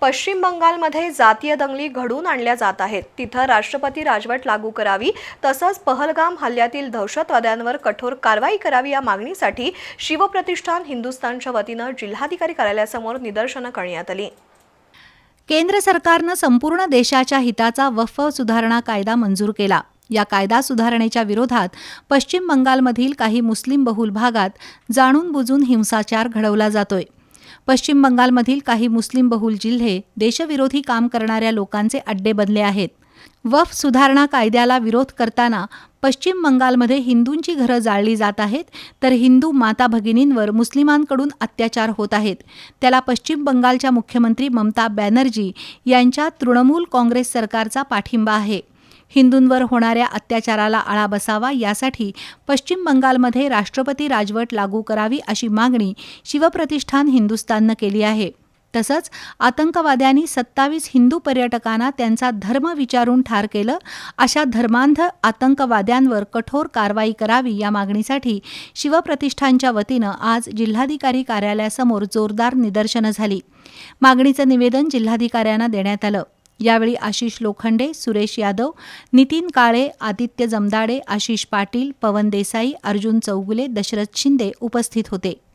पश्चिम बंगालमध्ये जातीय दंगली घडवून आणल्या जात आहेत. तिथं राष्ट्रपती राजवट लागू करावी तसंच पहलगाम हल्ल्यातील दहशतवाद्यांवर कठोर कारवाई करावी या मागणीसाठी शिवप्रतिष्ठान हिंदुस्थानच्या वतीनं जिल्हाधिकारी कार्यालयासमोर निदर्शनं करण्यात आली. केंद्र सरकारनं संपूर्ण देशाच्या हिताचा वफ सुधारणा कायदा मंजूर केला. या कायदा सुधारणेच्या विरोधात पश्चिम बंगालमधील काही मुस्लिम बहुल भागात जाणून बुजून हिंसाचार घडवला जातोय. पश्चिम बंगालमधील काही मुस्लिम बहुल जिल्हे देशविरोधी काम करणाऱ्या लोकांचे अड्डे बनले आहेत. वफ सुधारणा कायद्याला विरोध करताना पश्चिम बंगालमध्ये हिंदूंची घरं जाळली जात आहेत तर हिंदू माता भगिनींवर मुस्लिमांकडून अत्याचार होत आहेत. त्याला पश्चिम बंगालच्या मुख्यमंत्री ममता बॅनर्जी यांच्या तृणमूल काँग्रेस सरकारचा पाठिंबा आहे. हिंदूंवर होणाऱ्या अत्याचाराला आळा बसावा यासाठी पश्चिम बंगालमध्ये राष्ट्रपती राजवट लागू करावी अशी मागणी शिवप्रतिष्ठान हिंदुस्थाननं केली आहे. तसंच आतंकवाद्यांनी सत्तावीस हिंदू पर्यटकांना त्यांचा धर्म विचारून ठार केलं अशा धर्मांध आतंकवाद्यांवर कठोर कारवाई करावी या मागणीसाठी शिवप्रतिष्ठानच्या वतीनं आज जिल्हाधिकारी कार्यालयासमोर जोरदार निदर्शनं झाली. मागणीचं निवेदन जिल्हाधिकाऱ्यांना देण्यात आलं. यावेळी आशिष लोखंडे सुरेश यादव नितीन काळे आदित्य जमदाडे आशिष पाटील पवन देसाई अर्जुन चौगुले दशरथ शिंदे उपस्थित होते.